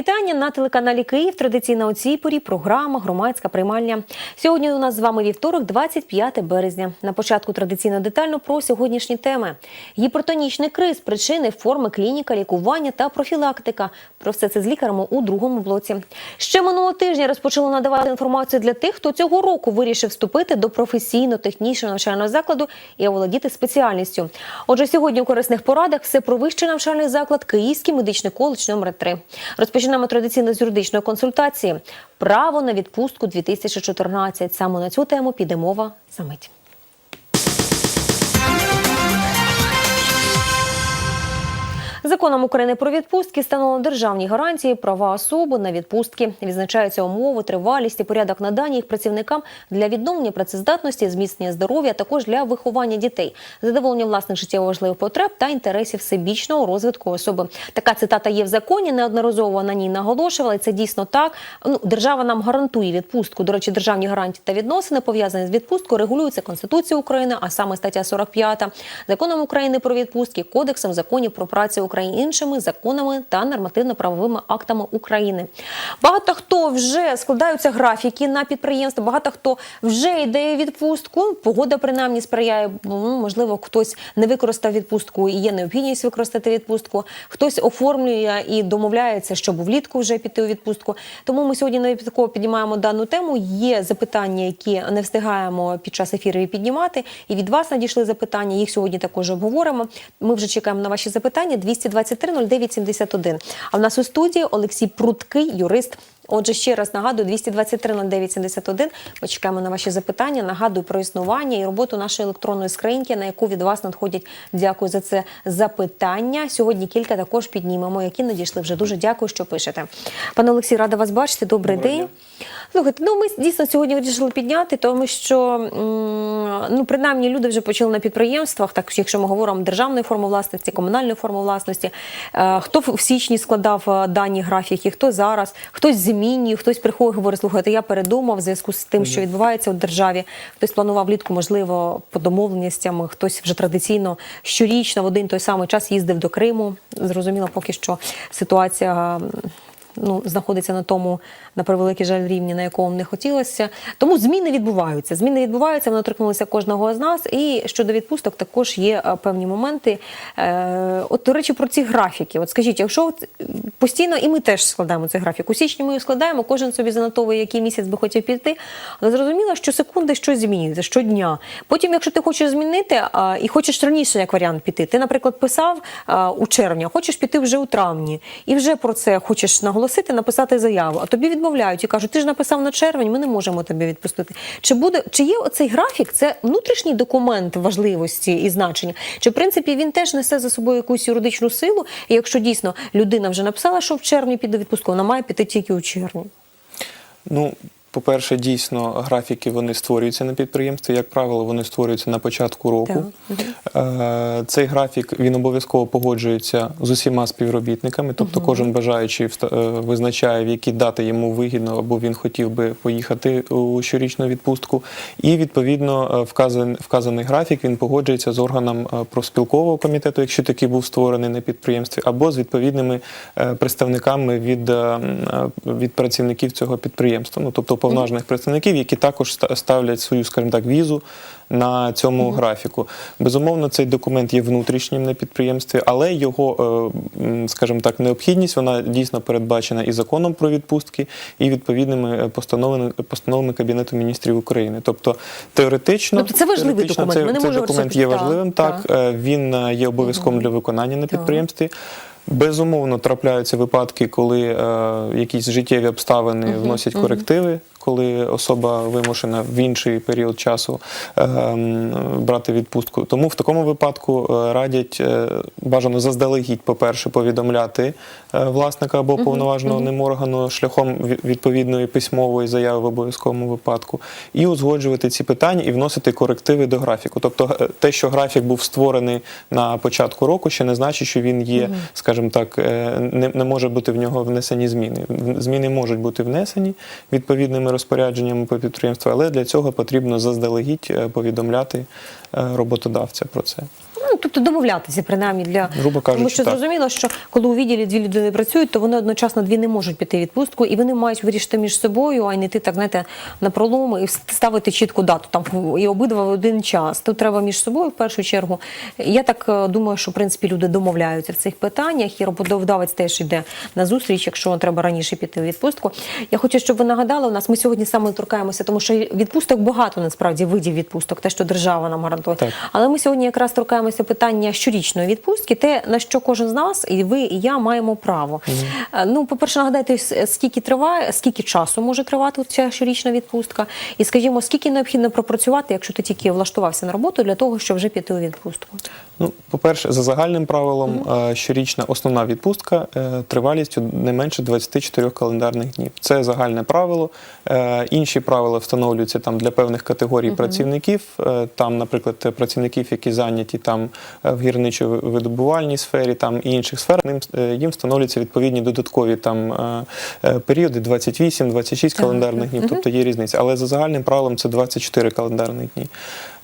Вітання на телеканалі Київ. Традиційна у цій порі програма Громадська приймальня. Сьогодні у нас з вами вівторок, 25 березня. На початку традиційно детально про сьогоднішні теми: гіпертонічний криз, причини, форми, клініка, лікування та профілактика. Про все це з лікарем у другому блоці. Ще минулого тижня розпочали надавати інформацію для тих, хто цього року вирішив вступити до професійно-технічного навчального закладу і оволодіти спеціальністю. Отже, сьогодні у корисних порадах все про вищий навчальний заклад Київський медичний коледж номер 3 Розпочинаємо традиційно з юридичної консультації. Право на відпустку 2014. Саме на цю тему піде мова за мить. Законом України про відпустки встановлено державні гарантії права особи на відпустки. Відзначаються умови, тривалість і порядок надання їх працівникам для відновлення працездатності, зміцнення здоров'я, також для виховання дітей, задоволення власних життєво важливих потреб та інтересів всебічного розвитку особи. Така цитата є в законі. Неодноразово на ній наголошували. Це дійсно так. Ну, держава нам гарантує відпустку. До речі, державні гарантії та відносини пов'язані з відпусткою регулюються Конституцією України, а саме стаття 45, законом України про відпустки, кодексом законів про працю України, іншими законами та нормативно-правовими актами України. Багато хто вже складаються графіки на підприємства, багато хто вже йде відпустку. Погода принаймні сприяє. Ну, можливо, хтось не використав відпустку і є необхідність використати відпустку. Хтось оформлює і домовляється, щоб влітку вже піти у відпустку. Тому ми сьогодні навіть такого піднімаємо дану тему. Є запитання, які не встигаємо під час ефіру піднімати. І від вас надійшли запитання. Їх сьогодні також обговоримо. Ми вже чекаємо на ваші запитання. 223 09 71. А в нас у студії Олексій Пруткий, юрист. Отже, ще раз нагадую, 223 09 71. Ми чекаємо на ваші запитання. Нагадую про існування і роботу нашої електронної скриньки, на яку від вас надходять. Дякую за це запитання. Сьогодні кілька також піднімемо, які надійшли вже. Дуже дякую, що пишете. Пане Олексій, рада вас бачити. Добрий Доброго день. Слухайте, ну ми дійсно сьогодні вирішили підняти, тому що ну принаймні люди вже почали на підприємствах, так якщо ми говоримо державної форми власності, комунальної форми власності. Е, хто в січні складав е, дані графіки, хто зараз, хтось змінює, хтось приходить, говорить, слухайте, я передумав в зв'язку з тим, що відбувається у державі. Хтось планував влітку, можливо, по домовленостям, хтось вже традиційно щорічно в один той самий час їздив до Криму. Зрозуміло, поки що ситуація. Ну, знаходиться на тому, на превеликий жаль, рівні, на якому не хотілося. Тому зміни відбуваються. Зміни відбуваються, вони торкнулися кожного з нас. І щодо відпусток також є е, певні моменти. Е, от, до речі, про ці графіки. От скажіть, якщо постійно, і ми теж складаємо цей графік. У січні ми його складаємо, кожен собі занотовує, який місяць би хотів піти. Але зрозуміло, що секунди щось змінюється щодня. Потім, якщо ти хочеш змінити і хочеш раніше як варіант піти, ти, наприклад, писав у червні, хочеш піти вже у травні, і вже про це хочеш наголосити, написати заяву. А тобі відмовляють і кажуть, ти ж написав на червень, ми не можемо тебе відпустити. Чи буде чи є оцей графік? Це внутрішній документ важливості і значення? Чи в принципі він теж несе за собою якусь юридичну силу? І якщо дійсно людина вже написала, що в червні піде відпуск, вона має піти тільки у червні. Ну, по-перше, дійсно, графіки вони створюються на підприємстві. Як правило, вони створюються на початку року. Е, Цей графік він обов'язково погоджується з усіма співробітниками, тобто кожен бажаючий е, визначає, в які дати йому вигідно або він хотів би поїхати у щорічну відпустку. І відповідно е, вказаний, графік він погоджується з органом профспілкового комітету, якщо такий був створений на підприємстві, або з відповідними представниками від, від працівників цього підприємства. Ну тобто повноважених представників, які також ставлять свою, скажімо так, візу на цьому графіку. Безумовно, цей документ є внутрішнім на підприємстві, але його, е, скажімо так, необхідність вона дійсно передбачена і законом про відпустки, і відповідними е, постановами, постановами Кабінету міністрів України. Тобто теоретично, Тобто це важливий теоретично документ. Цей, Ми не цей документ є важливим. Так, так. Е, він є обов'язковим для виконання на підприємстві. Безумовно, трапляються випадки, коли е, якісь життєві обставини вносять корективи, коли особа вимушена в інший період часу е, брати відпустку. Тому в такому випадку е, радять е, бажано заздалегідь, по-перше, повідомляти е, власника або повноваженого ним органу шляхом відповідної письмової заяви в обов'язковому випадку, і узгоджувати ці питання і вносити корективи до графіку. Тобто, те, що графік був створений на початку року, ще не значить, що він є, скажімо так, не, не може бути в нього внесені зміни. Зміни можуть бути внесені відповідними розпорядженнями по підприємству, але для цього потрібно заздалегідь е, повідомляти е, роботодавця про це. Тобто домовлятися принаймні для Грубо кажучи, тому що так. зрозуміло, що коли у відділі дві людини працюють, то вони одночасно дві не можуть піти в відпустку, і вони мають вирішити між собою, а й не йти так, знаєте, на пролом і ставити чітку дату. Там і обидва в один час. Тут треба між собою в першу чергу. Я так е, думаю, що в принципі люди домовляються в цих питаннях, і роботодавець теж йде на зустріч, якщо треба раніше піти в відпустку. Я хочу, щоб ви нагадали у нас. Ми сьогодні саме торкаємося, тому що відпусток багато насправді видів відпусток, те, що держава нам гарантує. Так. Але ми сьогодні якраз торкаємося питання щорічної відпустки, те на що кожен з нас, і ви, і я маємо право. Е, Ну, по-перше, нагадайте, скільки триває, скільки часу може тривати ця щорічна відпустка, і скажімо, скільки необхідно пропрацювати, якщо ти тільки влаштувався на роботу для того, щоб вже піти у відпустку. Ну, по-перше, за загальним правилом, е, щорічна основна відпустка е, тривалістю не менше 24 календарних днів. Це загальне правило. Інші правила встановлюються там для певних категорій працівників. Е, Там, наприклад, працівників, які зайняті там в гірничо-видобувальній сфері, там і інших сфер, ним е, їм встановлюються відповідні додаткові там е, е, періоди 28, 26 календарних днів. Тобто є різниця. Але за загальним правилом це 24 календарних дні.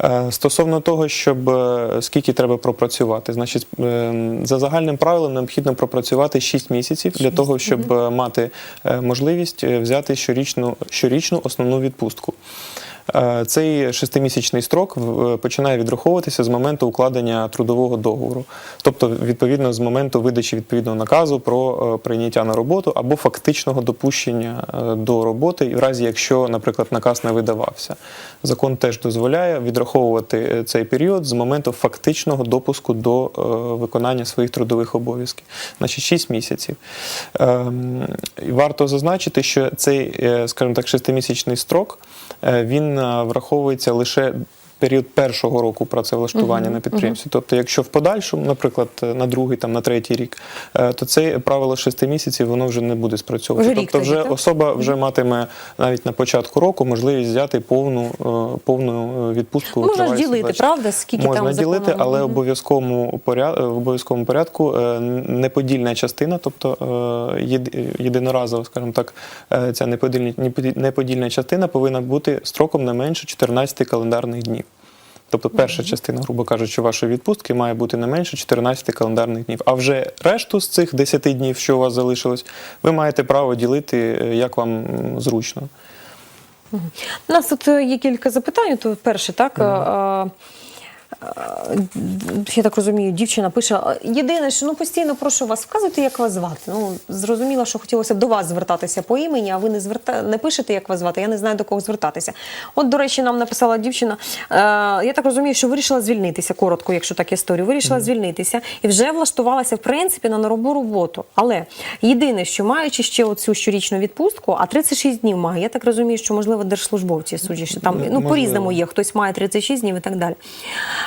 Е, Стосовно того, щоб е, скільки треба пропрацювати, значить, е, за загальним правилом необхідно пропрацювати 6 місяців для того, щоб е, мати е, можливість е, взяти щорічну, щорічну основну відпустку. Е, Цей шестимісячний строк починає відраховуватися з моменту укладення трудового договору, тобто відповідно з моменту видачі відповідного наказу про е, прийняття на роботу або фактичного допущення е, до роботи, в разі якщо, наприклад, наказ не видавався. Закон теж дозволяє відраховувати е, цей період з моменту фактичного допуску до е, виконання своїх трудових обов'язків, значить 6 місяців. Ем, Варто зазначити, що цей, е, скажімо так, шестимісячний строк е, він е, враховується лише. Період першого року працевлаштування на підприємстві. Тобто, якщо в подальшому, наприклад, на другий, там на третій рік, е, то це правило шести місяців воно вже не буде спрацьовувати. Вже тобто, тоді, вже так? особа вже матиме навіть на початку року можливість взяти повну е, повну е, відпустку. Можна ж ділити, 20. правда? Скільки Можна там ділити, законом? але Мгм. обов'язковому поряд, в обов'язковому порядку неподільна частина, тобто єди- єдиноразово, скажімо так, ця неподільна, неподі- неподільна частина повинна бути строком не менше 14 календарних днів. Тобто перша частина, грубо кажучи, вашої відпустки має бути не менше 14 календарних днів. А вже решту з цих 10 днів, що у вас залишилось, ви маєте право ділити, е, як вам зручно. У нас тут е, є кілька запитань. То перше, так. е, е, Я так розумію, дівчина пише: єдине, що ну постійно прошу вас, вказуйте, як вас звати. Ну зрозуміло, що хотілося б до вас звертатися по імені, а ви не зверта... не пишете, як вас звати. Я не знаю до кого звертатися. От, до речі, нам написала дівчина. Е, я так розумію, що вирішила звільнитися коротко, якщо так історію. Вирішила звільнитися і вже влаштувалася в принципі на нову роботу. Але єдине, що маючи ще оцю щорічну відпустку, а 36 днів має. Я так розумію, що можливо держслужбовці судячи там ну по різному є. Хтось має 36 днів і так далі.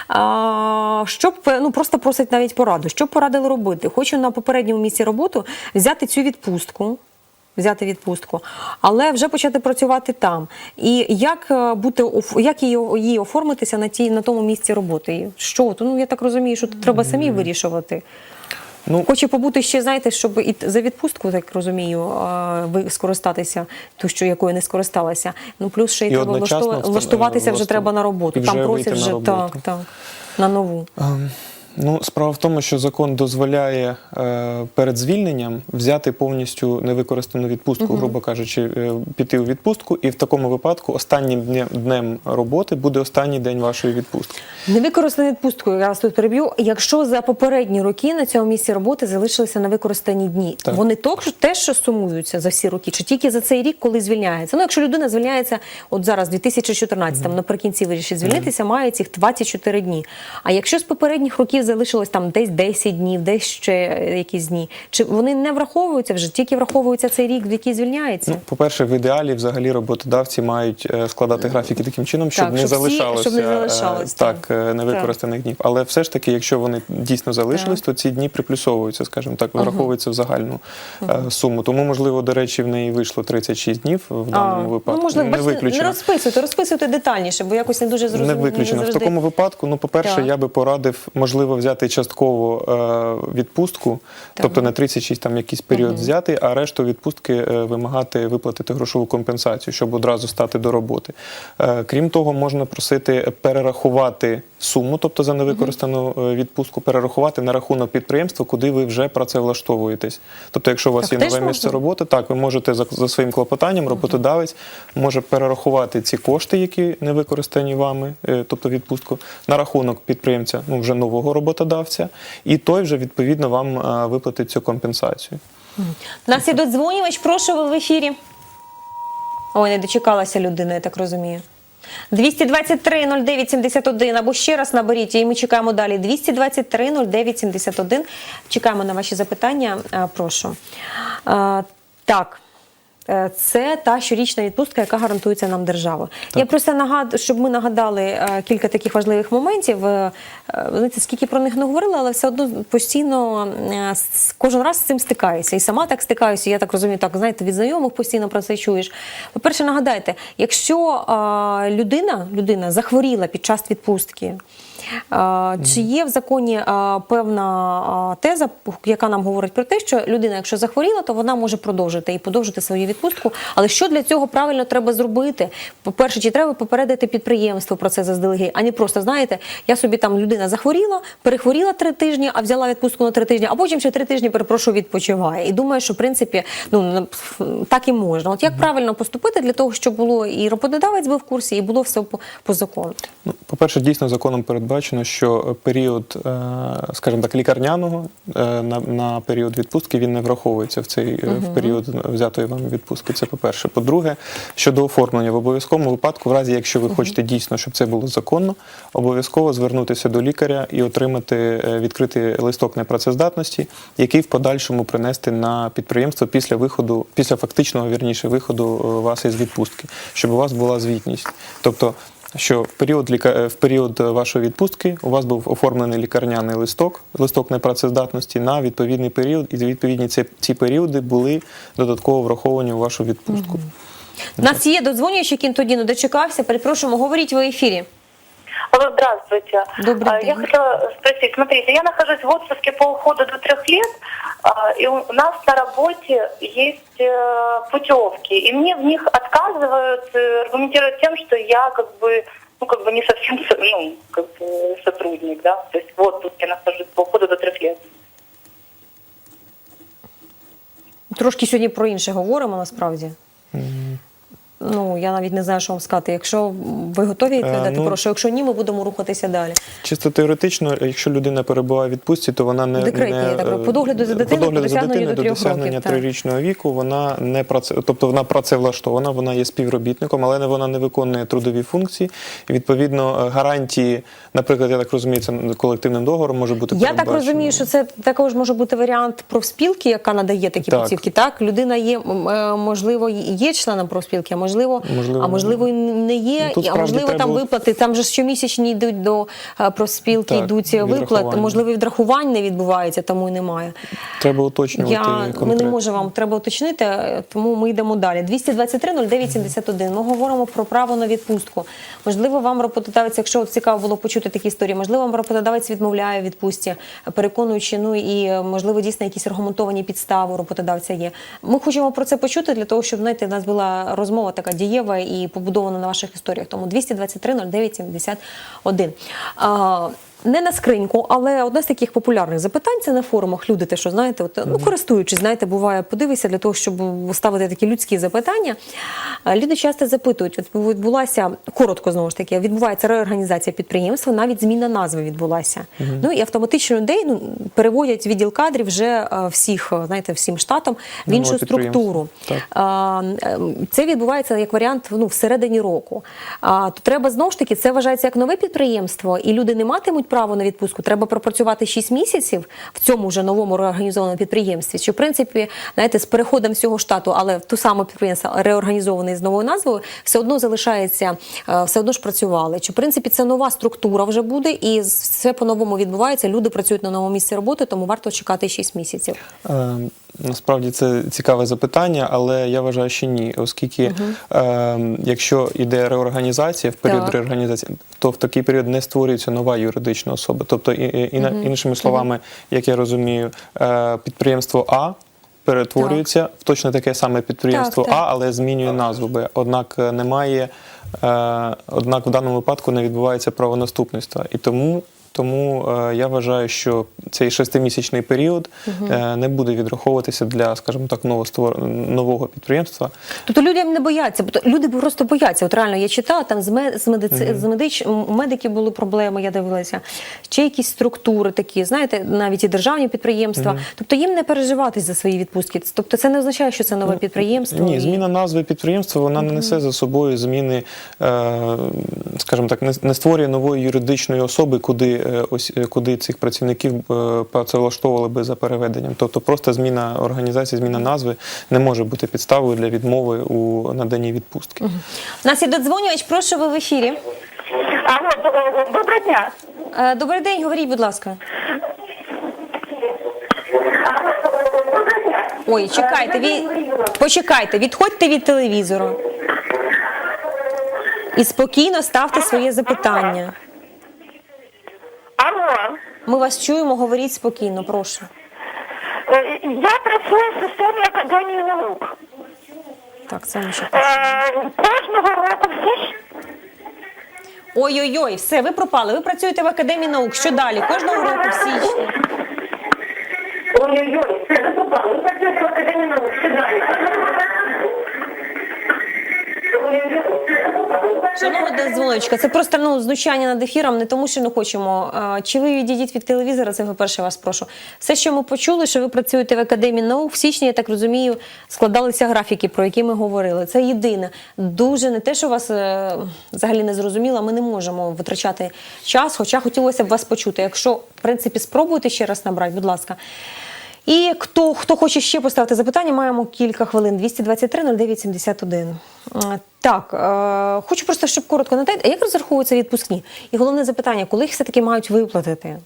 А, що ну просто просить навіть пораду. Що б порадили робити? Хочу на попередньому місці роботи взяти цю відпустку. Взяти відпустку, але вже почати працювати там. І як е, бути як її, оформитися на тій на тому місці роботи? Що ну я так розумію, що тут треба самі вирішувати. Ну, Хоче побути ще, знаєте, щоб і за відпустку, так розумію, ви скористатися, ту, що якою не скористалася. Ну плюс ще й треба влаштуватися вже треба на роботу. Там просять вже так, так, на нову. Ем, Ну, справа в тому, що закон дозволяє е, перед звільненням взяти повністю невикористану відпустку, грубо кажучи, е, піти у відпустку, і в такому випадку останнім днем, днем роботи буде останній день вашої відпустки. Невикористану відпустку, я вас тут переб'ю. Якщо за попередні роки на цьому місці роботи залишилися невикористані дні, Так. вони також теж сумуються за всі роки, чи тільки за цей рік, коли звільняється? Ну, якщо людина звільняється, от зараз, 2014, наприкінці вирішить звільнитися, має цих 24 дні. А якщо з попередніх років залишилось там десь 10 днів, десь ще якісь дні, чи вони не враховуються вже, тільки враховується цей рік, в який звільняється? Ну, по-перше, в ідеалі взагалі роботодавці мають е, складати графіки таким чином, щоб Так, не щоб всі- залишалося щоб не е, залишалось, так, так. е, невикористаних днів. Але все ж таки, якщо вони дійсно залишились, то ці дні приплюсовуються, скажімо так, враховуються в загальну е, суму. Тому, можливо, до речі, в неї вийшло 36 днів в даному випадку. Ну, можливо, не бачите, не розписуйте, розписуйте детальніше, бо якось не дуже зрозуміло. Не виключено. В завжди. такому випадку, ну, по-перше, Так. я би порадив, можливо, взяти частково е, відпустку, тобто на 36 там якийсь період взяти, а решту відпустки е, вимагати виплатити грошову компенсацію, щоб одразу стати до роботи. Е, крім того, можна просити перерахувати суму, тобто за невикористану е, відпустку, перерахувати на рахунок підприємства, куди ви вже працевлаштовуєтесь. Тобто, якщо у вас Так є нове місце роботи, так ви можете за, за своїм клопотанням, роботодавець може перерахувати ці кошти, які не використані вами, е, тобто відпустку, на рахунок підприємця, ну вже нового роботодавця, і той вже відповідно вам е, виплатить цю компенсацію. Нас є додзвонювач, прошу ви в ефірі. Ой, не дочекалася людина, я так розумію. 223 09 71 або ще раз наберіть, і ми чекаємо далі. 223 09 71. Чекаємо на ваші запитання. Е, Прошу. Е, Так. Е, Це та щорічна відпустка, яка гарантується нам державою. Я просто нагадую, щоб ми нагадали е, кілька таких важливих моментів. Е, е, Знаєте, скільки про них не говорили, але все одно постійно кожен раз з цим стикаюся. І сама так стикаюся. Я так розумію, так знаєте, від знайомих постійно про це чуєш. По-перше, нагадайте, якщо людина, людина захворіла під час відпустки. Чи є в законі певна теза, яка нам говорить про те, що людина, якщо захворіла, то вона може продовжити і подовжити свою відпустку. Але що для цього правильно треба зробити? По-перше, чи треба попередити підприємство про це заздалегідь, а не просто знаєте, я собі там людина захворіла, перехворіла три тижні, а взяла відпустку на три тижні, а потім ще три тижні перепрошую відпочиває. І думаю, що в принципі ну так і можна. От як правильно поступити для того, щоб було і роботодавець був в курсі, і було все по, по закону. Ну, по-перше, дійсно законом передбачено, що період, е, скажімо так, лікарняного е, на, на період відпустки він не враховується в цей е, в період взятої вами відпустки. Це по-перше. По-друге, щодо оформлення в обов'язковому випадку, в разі якщо ви хочете дійсно, щоб це було законно, обов'язково звернутися до лікаря і отримати відкритий листок непрацездатності, який в подальшому принести на підприємство після виходу, після фактичного вірніше виходу вас із відпустки, щоб у вас була звітність. Тобто що в період ліка... е, в період вашої відпустки у вас був оформлений лікарняний листок, листок непрацездатності на відповідний період, і відповідні ці, ці періоди були додатково враховані у вашу відпустку. У нас є додзвонюючий, який тоді не дочекався. Перепрошуємо, говоріть в ефірі. Алло, здравствуйте. Добрый А, день. Я хотела спросить, смотрите, я нахожусь в отпуске по уходу до трех лет, а, и у нас на работе есть э, путевки, и мне в них отказывают, э, аргументируют тем, что я как бы ну, как бы не совсем со- ну, как бы сотрудник, да, то есть в отпуске нахожусь по уходу до трех лет. Трошки сьогодні про інше говоримо насправді. Ну, я навіть не знаю, що вам сказати. Якщо ви готові відповідати, ну- прошу. Якщо ні, ми будемо рухатися далі. Чисто теоретично, якщо людина перебуває в відпустці, то вона не, Декретні, не я так розумію. По догляду за дитиною, по догляду по за досягненню до до досягнення трирічного віку, вона не праце, тобто вона працевлаштована, вона є співробітником, але не вона не виконує трудові функції. І відповідно е, гарантії, наприклад, я так розумію, це колективним договором може бути Я так розумію, що це також може бути варіант профспілки, яка надає такі Так. путівки. Так, людина є, е, можливо, є членом профспілки, а можливо, Можливо, а можливо, і не є, Ну, тут а можливо, там виплати. Там же щомісячні йдуть до е, профспілки, Так, йдуть виплати. відрахування. Можливо, відрахувань не відбувається, тому і немає. Треба уточнювати Я, ми не можемо вам треба уточнити, е, тому ми йдемо далі. 223 09 71. Ми говоримо про право на відпустку. Можливо, вам роботодавець, якщо цікаво було почути такі історії, можливо, вам роботодавець відмовляє відпустці, переконуючи, ну і е, можливо дійсно якісь аргументовані підстави роботодавця є. Ми хочемо про це почути для того, щоб знаєте, в нас була розмова така дієва і побудована на ваших історіях. Тому 223 09 71. Не на скриньку, але одне з таких популярних запитань це на форумах. Люди, те, що знаєте, от, ну користуючись, знаєте, буває, подивися для того, щоб ставити такі людські запитання. Люди часто запитують: от відбулася коротко знову ж таки, відбувається реорганізація підприємства, навіть зміна назви відбулася. Ну і автоматично людей ну, переводять відділ кадрів вже е, всіх, е, знаєте, всім штатом в іншу підприємство. структуру. Так. Це відбувається як варіант ну, всередині року. А, то треба знову ж таки, це вважається як нове підприємство, і люди не матимуть право на відпустку. Треба пропрацювати 6 місяців в цьому вже новому реорганізованому підприємстві. Що в принципі, знаєте, з переходом всього штату, але в ту саму підприємство реорганізований з новою назвою, все одно залишається, е, все одно ж працювали. Чи в принципі це нова структура вже буде, і все по-новому відбувається. Люди працюють на новому місці роботи, тому варто чекати 6 місяців. Е, Насправді це цікаве запитання, але я вважаю, що ні, оскільки е, якщо йде реорганізація в період Так. реорганізації, то в такий період не створюється нова юридична особа. Тобто, і, і, і, іншими словами, як я розумію, е, підприємство А. перетворюється в точно таке саме підприємство Так, так. А, але змінює назву Б. Однак е, немає, е, однак в даному випадку не відбувається правонаступництва. І тому, тому е, я вважаю, що цей шестимісячний період е, не буде відраховуватися для, скажімо так, новоствор... нового підприємства. Тобто людям не бояться, бо люди просто бояться. От реально я читала там з, ме- з, медици... з медич... медиків були проблеми, я дивилася. Ще якісь структури такі, знаєте, навіть і державні підприємства. Тобто їм не переживати за свої відпустки. Тобто це не означає, що це нове підприємство. Ні, і- зміна назви підприємства вона не несе за собою зміни, е, скажімо так, не, створює нової юридичної особи, куди ось е, куди цих працівників е, працевлаштовували би за переведенням. Тобто, просто зміна організації, зміна назви не може бути підставою для відмови у наданні відпустки. У нас є додзвонювач, прошу ви в ефірі. Алло, доброго дня. Е, Добрий день, говоріть, будь ласка. Ой, чекайте, ві... почекайте, відходьте від телевізору. І спокійно ставте своє запитання. Ми вас чуємо, говоріть спокійно, прошу. Е, Я працюю в системі Академії наук. Так, це ми ще Е, Кожного року всі Ой-ой-ой, все, ви пропали. Ви працюєте в академії наук. Що далі? Кожного року в січні. Ой-ой-ой, це ви попали. Ви працюєте в Академії наук. Що далі? Шановна дзвоночка, це просто ну, знущання над ефіром, не тому, що не хочемо. Чи ви відійдіть від телевізора? Це по-перше, вас прошу. Все, що ми почули, що ви працюєте в академії наук в січні, я так розумію, складалися графіки, про які ми говорили. Це єдине. Дуже не те, що вас е, взагалі не зрозуміло, ми не можемо витрачати час, хоча хотілося б вас почути. Якщо, в принципі, спробуєте ще раз набрати, будь ласка. І хто, хто хоче ще поставити запитання, маємо кілька хвилин. 223 09 71. Е, Так, е, хочу просто, щоб коротко надати, те, як розраховуються відпускні? І головне запитання, коли їх все-таки мають виплатити?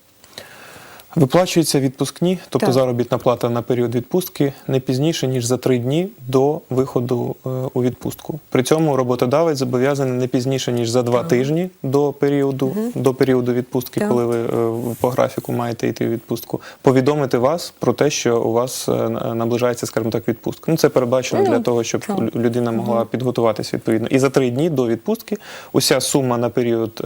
Виплачуються відпускні, тобто Так. заробітна плата на період відпустки не пізніше ніж за три дні до виходу е, у відпустку. При цьому роботодавець зобов'язаний не пізніше ніж за два тижні до періоду до періоду відпустки, Так. коли ви е, по графіку маєте йти у відпустку, повідомити вас про те, що у вас е, наближається, скажімо так, відпустка. Ну це передбачено Ну, для того, щоб так. людина могла підготуватися відповідно. І за три дні до відпустки уся сума на період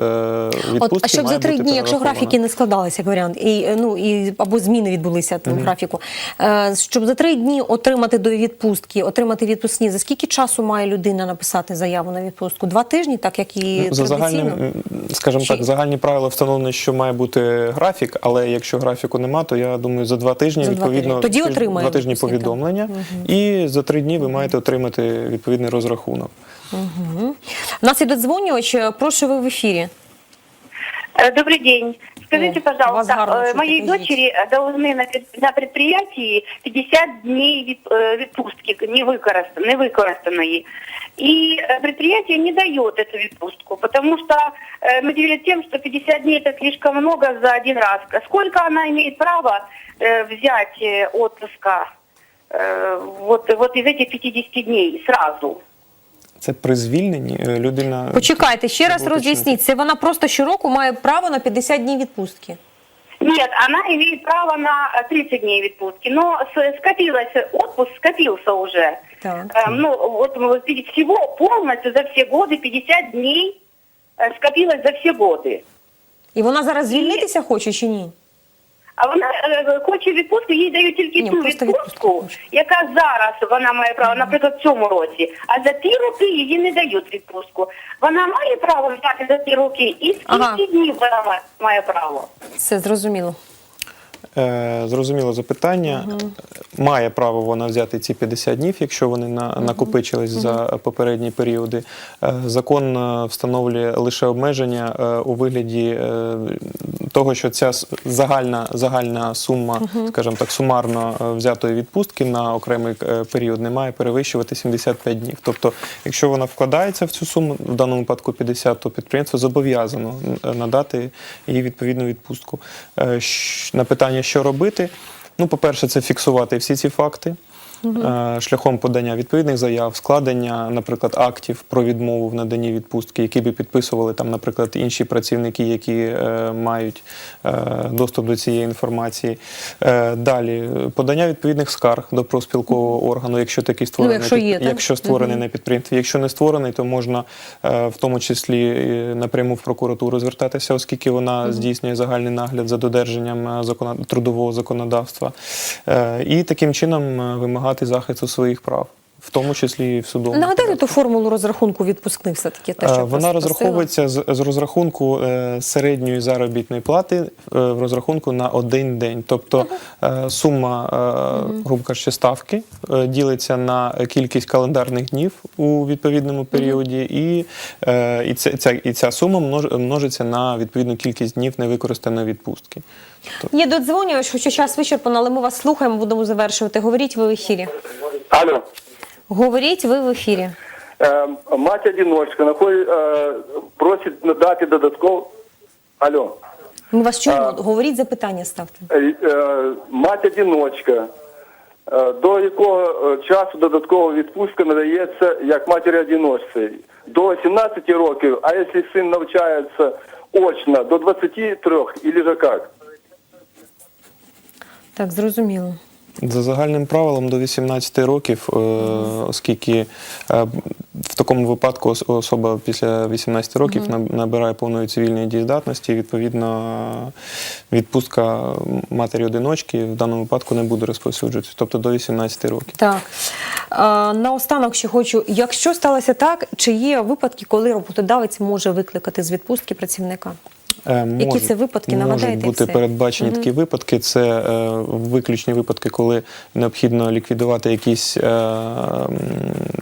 відпустки От, а щоб має за три дні, якщо графіки не складалися, як варіант, і, е, ну, і, або зміни відбулися в графіку, е, щоб за три дні отримати до відпустки, отримати відпускні, за скільки часу має людина написати заяву на відпустку? Два тижні, так як і Ну, За традиційно? загальним, скажімо Чи- так, загальні правила встановлені, що має бути графік, але якщо графіку нема, то я думаю, за два тижні За два відповідно тижні. Тоді тиж- отримає два тижні відпускника. повідомлення, і за три дні ви маєте отримати відповідний розрахунок. У нас є додзвонювач, прошу ви в ефірі. Э, Добрый день. Скажите, О, у вас пожалуйста, гарно э, чути, моей кажіть. дочери э, должны на, пед- на предприятии 50 дней від- э, відпустки не використан- не використаної. И э, предприятие не дает эту відпустку, потому что э, мотивирует тем, что 50 дней это слишком много за один раз. Сколько она имеет право э, взять э, отпуска э, вот, вот из этих 50 дней сразу? Це при звільненні е, людина. Почекайте, ще раз Треба уточнити. роз'ясніть. Це вона просто щороку має право на 50 днів відпустки. Нет, она имеет право на э, 30 дней відпустки, но с- скопилось, отпуск скопился уже. Так. Э, ну, вот мы вот видите, всего полностью за все годы 50 дней э, скопилось за все годы. І вона зараз звільнитися хоче чи ні? А вона е, хоче відпустку, їй дають тільки Ні, ту просто відпустку, відпустку яка зараз вона має право, наприклад, в цьому році. А за ті роки її не дають відпустку. Вона має право взяти за ті роки, і скільки Ага. днів вона ма- має право. Все зрозуміло. Е, Зрозуміло запитання. Має право вона взяти ці 50 днів, якщо вони на, накопичились за попередні періоди. Е, Закон е, встановлює лише обмеження у вигляді того, що ця загальна, загальна сума, скажімо так, сумарно взятої відпустки на окремий період не має перевищувати 75 днів. Тобто, якщо вона вкладається в цю суму, в даному випадку 50, то підприємство зобов'язано надати їй відповідну відпустку. На питання, що робити, ну, по-перше, це фіксувати всі ці факти. Е, шляхом подання відповідних заяв, складення, наприклад, актів про відмову в наданні відпустки, які би підписували там, наприклад, інші працівники, які е, мають е, доступ до цієї інформації. Е, далі подання відповідних скарг до профспілкового органу, якщо такий створений, Ну, якщо є, під- так? якщо створений на підприємстві. Якщо не створений, то можна е, в тому числі е, напряму в прокуратуру звертатися, оскільки вона здійснює загальний нагляд за додержанням е, закона- трудового законодавства, Е, і таким чином е, вимагати захисту своїх прав, в тому числі і в судовому. Нагадайте ту формулу розрахунку відпускних все-таки те, Е, що Вона розраховується з, з розрахунку е, середньої заробітної плати е, в розрахунку на один день. Тобто е, сума, е, грубо кажучи, ставки е, ділиться на кількість календарних днів у відповідному періоді, і, е, і, це, ця, і ця сума множ- множиться на відповідну кількість днів невикористаної відпустки. Є додзвонювач, хоча час вичерпано, але ми вас слухаємо, будемо завершувати. Говоріть ви в ефірі. Алло. Говоріть ви в ефірі. Э, мать-одиночка находит, э, просит надати додатково. Алло. Ми вас чуємо. А. Говоріть запитання, ставте. Е, е, Мать-одиночка. Е, До якого е, часу додаткова відпустка надається як матері одиночці? До 17 років, а якщо син навчається очно, до 23 или же як? Так, зрозуміло. За загальним правилом до 18 років, е, оскільки е, в такому випадку особа після 18 років набирає повної цивільної дієздатності, відповідно відпустка матері одиночки в даному випадку не буде розповсюджуватися, тобто до 18 років. Так. Наостанок ще хочу, якщо сталося так, чи є випадки, коли роботодавець може викликати з відпустки працівника? Е, Які це випадки? Можуть бути це. передбачені такі випадки. Це е, виключні випадки, коли необхідно ліквідувати якісь, е,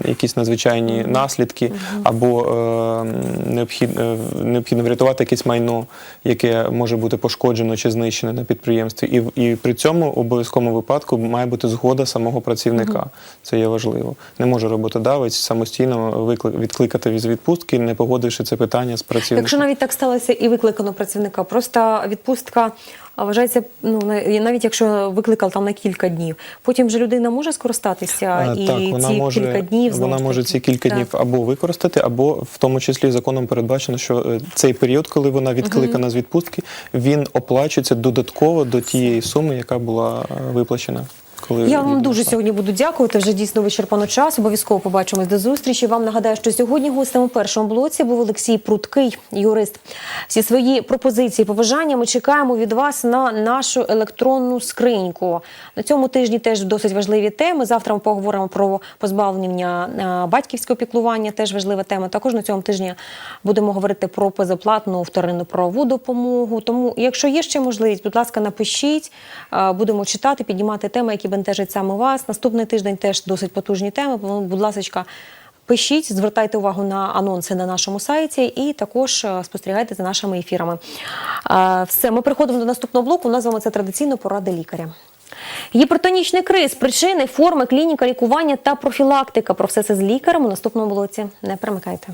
якісь надзвичайні наслідки, або е, необхідно, необхідно врятувати якесь майно, яке може бути пошкоджено чи знищене на підприємстві. І, і при цьому обов'язковому випадку має бути згода самого працівника. Це є важливо. Не може роботодавець самостійно викли- відкликати з відпустки, не погодивши це питання з працівником. Якщо навіть так сталося і викликано працівника, просто відпустка вважається, ну навіть якщо викликав там на кілька днів, потім же людина може скористатися Е, і так, вона ці може, кілька днів знову вона може ці кілька Так. днів або використати, або в тому числі законом передбачено, що е, цей період, коли вона відкликана з відпустки, він оплачується додатково до тієї суми, яка була е, виплачена. Коли Я вам дуже сьогодні буду дякувати. Вже дійсно вичерпано час. Обов'язково побачимось до зустрічі. Вам нагадаю, що сьогодні гостем у першому блоці був Олексій Пруткий, юрист. Всі свої пропозиції, побажання ми чекаємо від вас на нашу електронну скриньку. На цьому тижні теж досить важливі теми. Завтра ми поговоримо про позбавлення е, батьківського піклування. Теж важлива тема. Також на цьому тижні будемо говорити про безоплатну вторинну правову допомогу. Тому, якщо є ще можливість, будь ласка, напишіть. Е, Будемо читати, піднімати теми, які бентежать саме вас. Наступний тиждень теж досить потужні теми. Будь ласка, пишіть, звертайте увагу на анонси на нашому сайті і також е, спостерігайте за нашими ефірами. Е, Все, ми переходимо до наступного блоку. У це традиційно поради лікаря. Гіпертонічний криз, причини, форми, клініка, лікування та профілактика. Про все це з лікарем у наступному блоці. Не перемикайте.